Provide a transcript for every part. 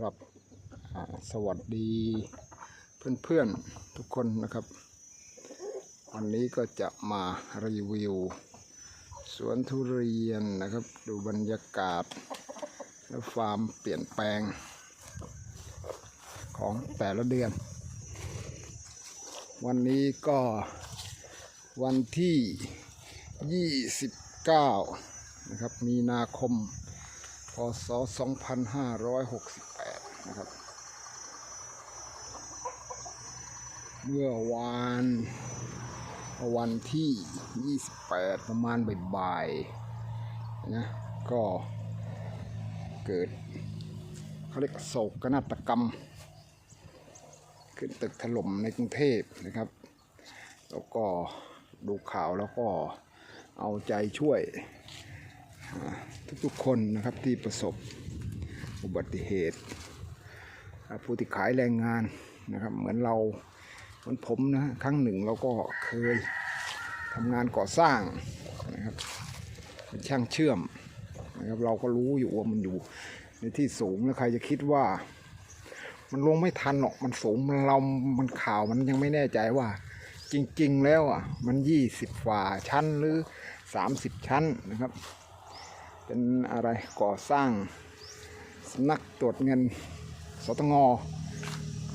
ครับสวัสดีเพื่อนๆทุกคนนะครับ วันนี้ก็จะมารีวิว สวนทุเรียนนะครับ ดูบรรยากาศ และฟาร์มเปลี่ยนแปลง ของแต่ละเดือน วันนี้ก็วันที่ 29 นะครับ มีนาคม พศ 2568 นะครับ เมื่อวานวันที่ 28 ประมาณบ่ายๆนะก็เกิดเขาเรียกโศกนาฏกรรม ขึ้นตึกถล่มในกรุงเทพนะครับ แล้วก็ดูข่าวแล้วก็เอาใจช่วยทุกๆคนนะครับที่ประสบอุบัติเหตุ ผู้ที่ขายแรงงานนะครับ เหมือนเราเหมือนผมนะครั้งหนึ่งเราก็เคยทำงานก่อสร้างนะครับเป็นช่างเชื่อมนะครับเราก็รู้อยู่ว่ามันอยู่ในที่สูงแล้วใครจะคิดว่า มันลงไม่ทันหรอกมันสูงมันเรามันข่าวมันยังไม่แน่ใจว่า จริง ๆ แล้วอะมันยี่สิบฝ่าชั้นหรือสามสิบชั้นนะครับ เป็นอะไรก่อสร้างสำนักตรวจเงิน สตง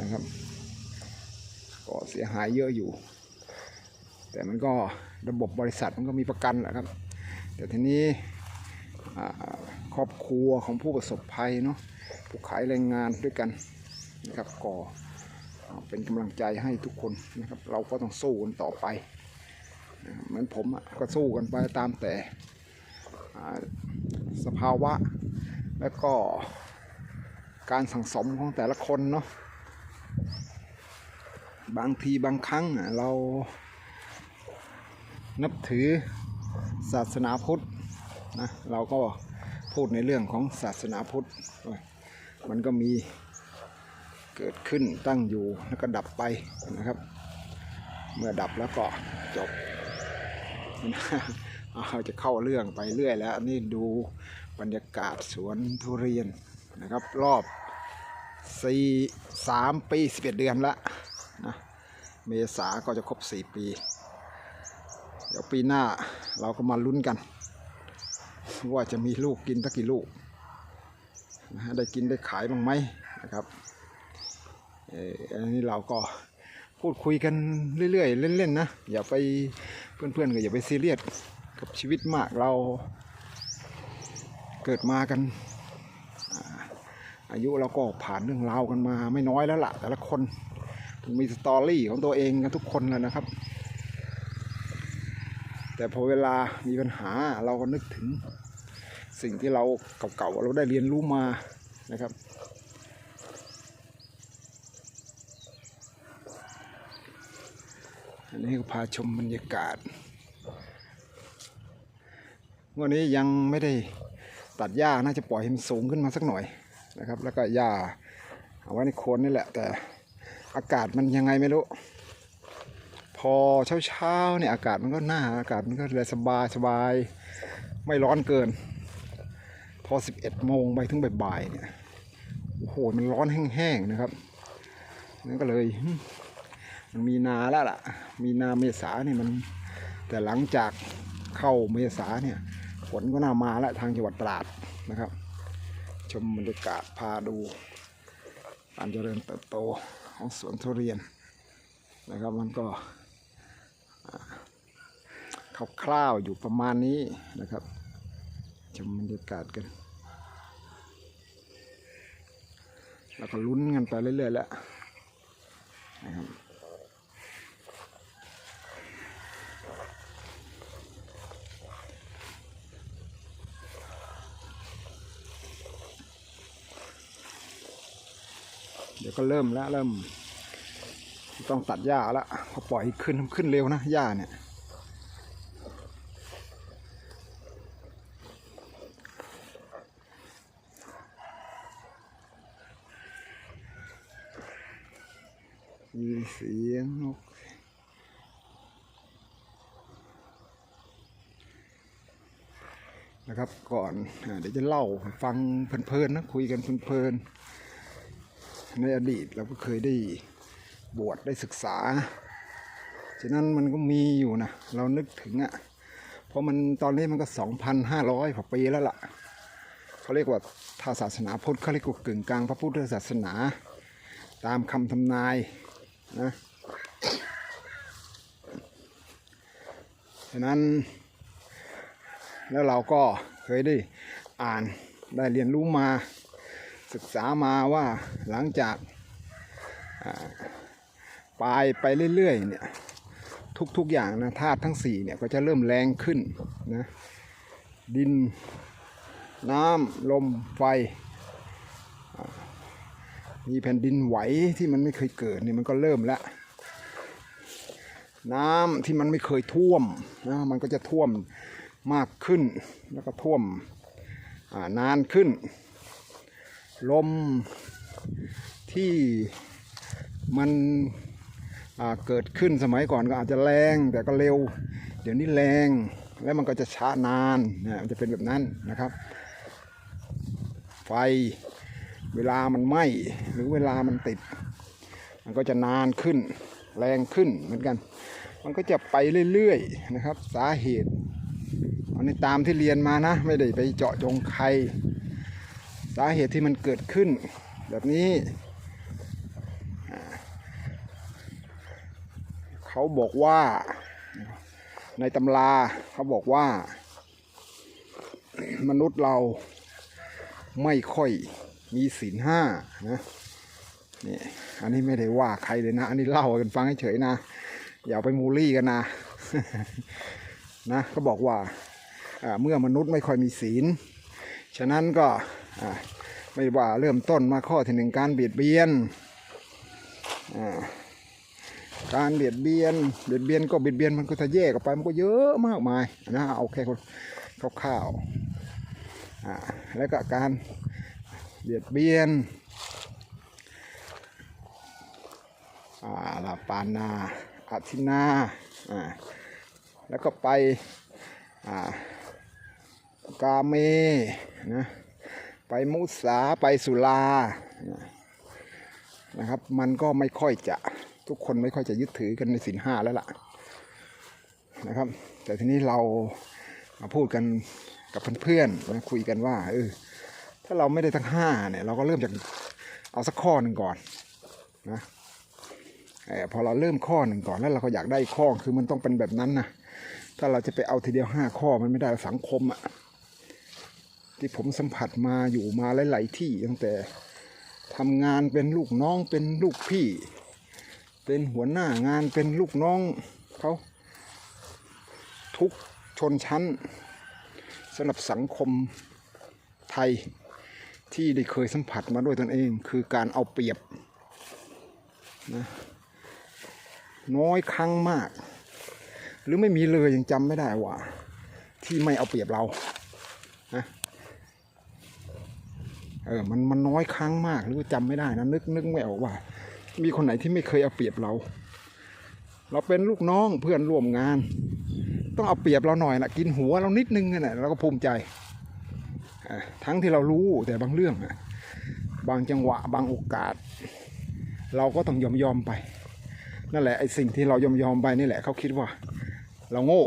นะครับ ก็เสียหายเยอะอยู่ แต่มันก็ระบบบริษัทมันก็มีประกันแหละครับ แต่ทีนี้ครอบครัวของผู้ประสบภัยเนาะผู้ขายแรงงานด้วยกันนะครับก็อ่าเป็นกำลังใจให้ทุกคนนะครับ เราก็ต้องสู้กันต่อไปเหมือนผมอะก็สู้กันไปตามแต่สภาวะแล้วก็ การสั่งสมของแต่ละคนเนาะบางทีบางครั้งเรานับถือศาสนาพุทธนะเราก็พูดในเรื่องของศาสนาพุทธ มันก็มีเกิดขึ้นตั้งอยู่แล้วก็ดับไปนะครับ เมื่อดับแล้วก็จบเอาจะเข้าเรื่องไปเรื่อยแล้วนี่ดูบรรยากาศสวนทุเรียน นะครับ รอบสี่สามปีสิบเอ็ดเดือนละนะเมษาก็จะครบสี่ปี เดี๋ยวปีหน้าเราก็มาลุ้นกัน ว่าจะมีลูกกินสักกี่ลูกนะได้กินได้ขายบ้างไหมนะครับเอออันนี้เราก็พูดคุยกันเรื่อยๆเล่นๆนะอย่าไปเพื่อนๆก็อย่าไปซีเรียสกับชีวิตมากเราเกิดมากัน อายุเราก็ผ่านเรื่องราวกันมาไม่น้อยแล้วล่ะ แต่ละคนมีสตอรี่ของตัวเองกันทุกคนแล้วนะครับ แต่พอเวลามีปัญหาเราก็นึกถึงสิ่งที่เราเก่าๆเราได้เรียนรู้มานะครับ อันนี้ก็พาชมบรรยากาศวันนี้ยังไม่ได้ตัดหญ้าน่าจะปล่อยให้มันสูงขึ้นมาสักหน่อย นะครับ แล้วก็หญ้าเอาไว้ในโคนนี่แหละ แต่อากาศมันยังไงไม่รู้ พอเช้าๆเนี่ยอากาศมันก็น่าอากาศมันก็เลยสบายสบายไม่ร้อนเกิน พอ 11โมงไปถึงบ่ายๆเนี่ยโอ้โหมันร้อนแห้งๆนะครับนั่นก็เลยมันมีนาแล้วล่ะ มีนาเมษาเนี่ยมัน แต่หลังจากเข้าเมษาเนี่ยฝนก็น่ามาแล้วทางจังหวัดตราดนะครับ ชมบรรยากาศพาดูการเจริญเติบโตของสวนทุเรียนนะครับมันก็อ่าคร่าวๆอยู่ประมาณนี้นะครับชมบรรยากาศกัน แล้วก็ลุ้นกันไปเรื่อยๆแล้วนะครับ เดี๋ยวก็เริ่มแล้วเริ่ม ต้องตัดหญ้าแล้วพอปล่อยขึ้นขึ้นเร็วนะหญ้าเนี่ยมีเสียงนกนะครับก่อนเดี๋ยวจะเล่าฟังเพลินๆนะคุยกันเพลินๆ ในอดีตเราก็เคยได้บวชได้ศึกษา ฉะนั้นมันก็มีอยู่นะ เรานึกถึงอะ่ะ เพราะมันตอนนี้มันก็ 2,500กว่าปีแล้วล่ะ เขาเรียกว่าถ้าศาสนาพุทธเขาเรียกว่ากึ่งกลางพระพุทธศาสนา ตามคำทำนายนะ ฉะนั้น แล้วเราก็เคยได้อ่านได้เรียนรู้มา ศึกษามาว่าหลังจากปลายไปเรื่อยๆเนี่ยทุกๆอย่างนะธาตุทั้งสี่เนี่ยก็จะเริ่มแรงขึ้นนะดินน้ำลมไฟ มีแผ่นดินไหวที่มันไม่เคยเกิดเนี่ยมันก็เริ่มแล้วน้ำที่มันไม่เคยท่วมนะมันก็จะท่วมมากขึ้นแล้วก็ท่วมนานขึ้น ลมที่มันเกิดขึ้นสมัยก่อนก็อาจจะแรงแต่ก็เร็ว เดี๋ยวนี้แรงแล้วมันก็จะช้านานนะมันจะเป็นแบบนั้นนะครับ ไฟเวลามันไหม้หรือเวลามันติด มันก็จะนานขึ้น แรงขึ้นเหมือนกัน มันก็จะไปเรื่อยๆนะครับ สาเหตุอันนี้ตามที่เรียนมานะ ไม่ได้ไปเจาะจงใคร สาเหตุที่มันเกิดขึ้น แบบนี้ เขาบอกว่าในตำราเขาบอกว่า มนุษย์เราไม่ค่อยมีศีลห้านะนี่อันนี้ไม่ได้ว่าใครเลยนะ อันนี้เล่ากันฟังเฉยๆนะ อย่าไปมูลี่กันนะนะก็บอกว่าเมื่อมนุษย์ไม่ค่อยมีศีล ฉะนั้นก็ไม่ว่าเริ่มต้นมาข้อที่หนึ่งการเบียดเบียน การเบียดเบียน เบียดเบียนก็เบียดเบียนมันก็จะแยกออกไปมันก็เยอะมากมายนะเอาแค่คร่าวๆแล้วก็การเบียดเบียนลาปานาอาทินา แล้วก็ไป กาเมนะไปมุสาไปสุรานะครับ มันก็ไม่ค่อยจะทุกคนไม่ค่อยจะยึดถือกันในสินห้าแล้วล่ะนะครับ แต่ทีนี้เรามาพูดกันกับเพื่อนๆนะคุยกันว่าเออถ้าเราไม่ได้ทั้งห้าเนี่ยเราก็เริ่มจากเอาสักข้อหนึ่งก่อนนะอพอเราเริ่มข้อหนึ่งก่อนแล้วเราก็อยากได้ข้อคือมันต้องเป็นแบบนั้นนะถ้าเราจะไปเอาทีเดียวห้าข้อมันไม่ได้สังคมอะ ที่ผมสัมผัสมาอยู่มาหลาย ๆ ที่ตั้งแต่ทำงานเป็นลูกน้องเป็นลูกพี่ เป็นหัวหน้างานเป็นลูกน้องเขาทุกชนชั้นสำหรับสังคมไทยที่ได้เคยสัมผัสมาด้วยตนเอง คือการเอาเปรียบนะน้อยครั้งมาก หรือไม่มีเลยยังจำไม่ได้ว่า ที่ไม่เอาเปรียบเรานะเออมันมันน้อยครั้งมากหรือว่าไม่ได้นะนึกนึกไม่ออกว่า มีคนไหนที่ไม่เคยเอาเปรียบเรา เราเป็นลูกน้องเพื่อนร่วมงาน ต้องเอาเปรียบเราหน่อยนะกินหัวเรานิดนึงนั่ะเราก็ภูมิใจทั้งที่เรารู้แต่บางเรื่องอะบางจังหวะบางโอกาส เราก็ต้องยอมยอมไป นั่นแหละไอ้สิ่งที่เรายอมยอมไปนี่แหละเขาคิดว่า เราโง่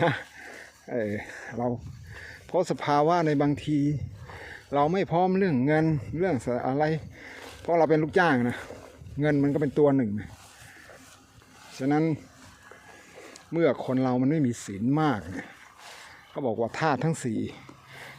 นะเออเราเพราะสภาวะในบางที เราไม่พร้อมเรื่องเงินเรื่องอะไร เพราะเราเป็นลูกจ้างนะเงินมันก็เป็นตัวหนึ่งนะฉะนั้นเมื่อคนเรามันไม่มีศีลมากเนี่ยเขาบอกว่าธาตุทั้งสี่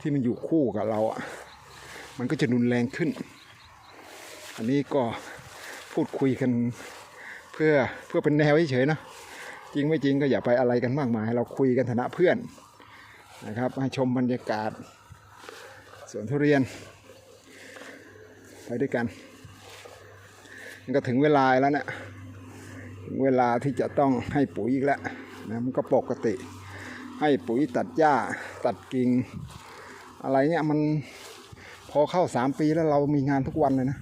ที่มันอยู่คู่กับเราอะมันก็จะรุนแรงขึ้น อันนี้ก็พูดคุยกันเพื่อเพื่อเป็นแนวเฉยๆนะจริงไม่จริงก็อย่าไปอะไรกันมากมาย เราคุยกันฐานะเพื่อนนะครับให้ชมบรรยากาศ สวนทุเรียน ไปด้วยกันมันก็ถึงเวลาแล้วเนะี่ยถึงเวลาที่จะต้องให้ปุ๋ยอีกแล้วนะมันก็ปกติ ให้ปุ๋ยตัดหญ้าตัดกิ่งอะไรเนี่ยมันพอเข้าสามปีแล้วเรามีงานทุกวันเลยนะ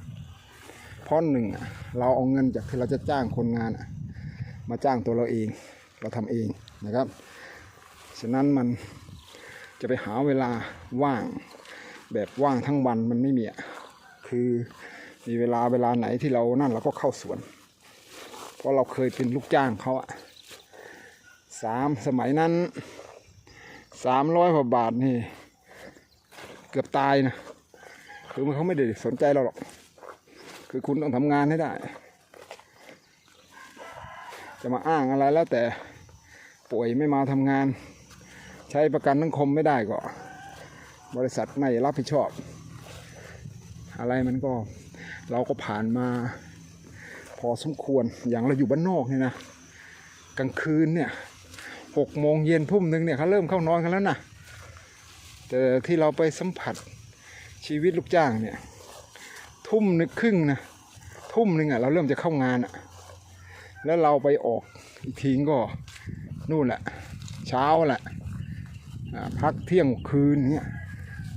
เพราะหนึ่งเราเอาเงินจากที่เราจะจ้างคนงานมาจ้างตัวเราเองเราทำเองนะครับ ฉะนั้นมันจะไปหาเวลาว่าง แบบว่างทั้งวันมันไม่มีอะคือมีเวลาเวลาไหนที่เรานั่นเราก็เข้าสวน เพราะเราเคยเป็นลูกจ้างเขาอะสามสมัยนั้นสามร้อยกว่าบาทนี่ เกือบตายนะคือมันเขาไม่ได้สนใจเราหรอก คือคุณต้องทำงานให้ได้ จะมาอ้างอะไรแล้วแต่ป่วยไม่มาทำงาน ใช้ประกันสังคมไม่ได้ก็ บริษัทไม่รับผิดชอบ อะไรมันก็เราก็ผ่านมาพอสมควรอย่างเราอยู่บ้านนอกเนี่ยนะกลางคืนเนี่ยหกโมงเย็นทุ่มหนึ่งเนี่ยเขาเริ่มเข้านอนกันแล้วนะแต่ที่เราไปสัมผัสชีวิตลูกจ้างเนี่ย ทุ่มนึงครึ่งนะทุ่มหนึ่งอะเราเริ่มจะเข้างานอะ แล้วเราไปออกอีกทีก็นู่นแหละ เช้าแหละพักเที่ยงคืนเนี่ย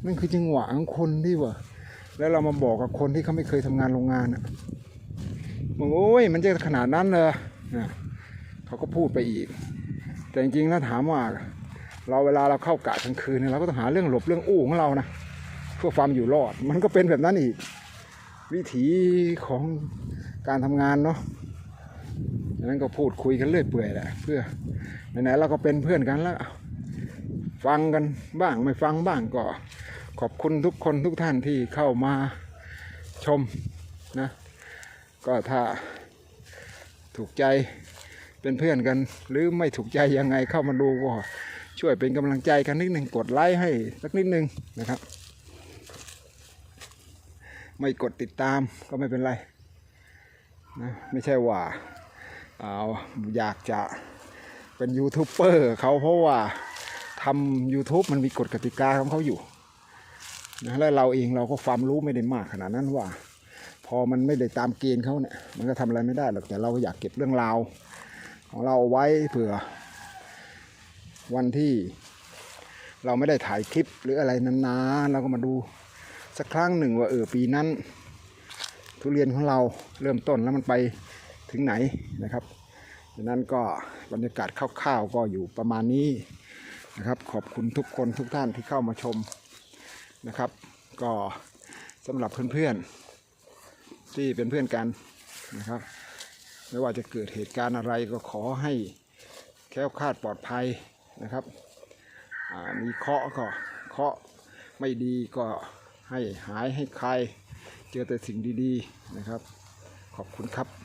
นั่นคือจังหวะของคนที่ว่าแล้วเรามาบอกกับคนที่เขาไม่เคยทำงานโรงงานอะบอกโอ้ยมันจะขนาดนั้นเลยนะเขาก็พูดไปอีก แต่จริงๆแล้วถามว่า เราเวลาเราเข้ากะกลางคืนเนี่ยเราก็ต้องหาเรื่องหลบเรื่องอู้ของเรานะเพื่อความอยู่รอด มันก็เป็นแบบนั้นอีก วิถีของการทำงานเนาะดังนั้นก็พูดคุยกันเรื่อยเปื่อยแหละเพื่อไหนๆเราก็เป็นเพื่อนกันแล้วฟังกันบ้างไม่ฟังบ้างก็ ขอบคุณทุกคนทุกท่านที่เข้ามาชมนะ ก็ถ้าถูกใจเป็นเพื่อนกัน หรือไม่ถูกใจยังไงเข้ามาดูก็ช่วยเป็นกำลังใจกันนิดหนึ่งกดไลค์ให้สักนิดหนึ่งนะครับ ไม่กดติดตามก็ไม่เป็นไรนะไม่ใช่ว่าเอาอยากจะเป็นยูทูบเบอร์เขาเพราะว่าทำ YouTube มันมีกฎกติกาของเขาอยู่ นะแล้วเราเองเราก็ความรู้ไม่ได้มากขนาดนั้นว่า พอมันไม่ได้ตามเกณฑ์เขาเนี่ยมันก็ทำอะไรไม่ได้หรอกแต่เราก็อยากเก็บเรื่องราวของเราเอาไว้เผื่อ วันที่เราไม่ได้ถ่ายคลิปหรืออะไรนานๆเราก็มาดูสักครั้งหนึ่งว่าเออปีนั้น ทุเรียนของเราเริ่มต้นแล้วมันไปถึงไหนนะครับดังนั้นก็บรรยากาศคร่าวๆก็อยู่ประมาณนี้นะครับ ขอบคุณทุกคนทุกท่านที่เข้ามาชม นะครับ ก็สำหรับเพื่อนๆที่เป็นเพื่อนกันนะครับ ไม่ว่าจะเกิดเหตุการณ์อะไรก็ขอให้แคล้วคลาดปลอดภัยนะครับมีเคาะก็เคาะไม่ดีก็ให้หายให้คลายเจอแต่สิ่งดีๆนะครับ ขอบคุณครับ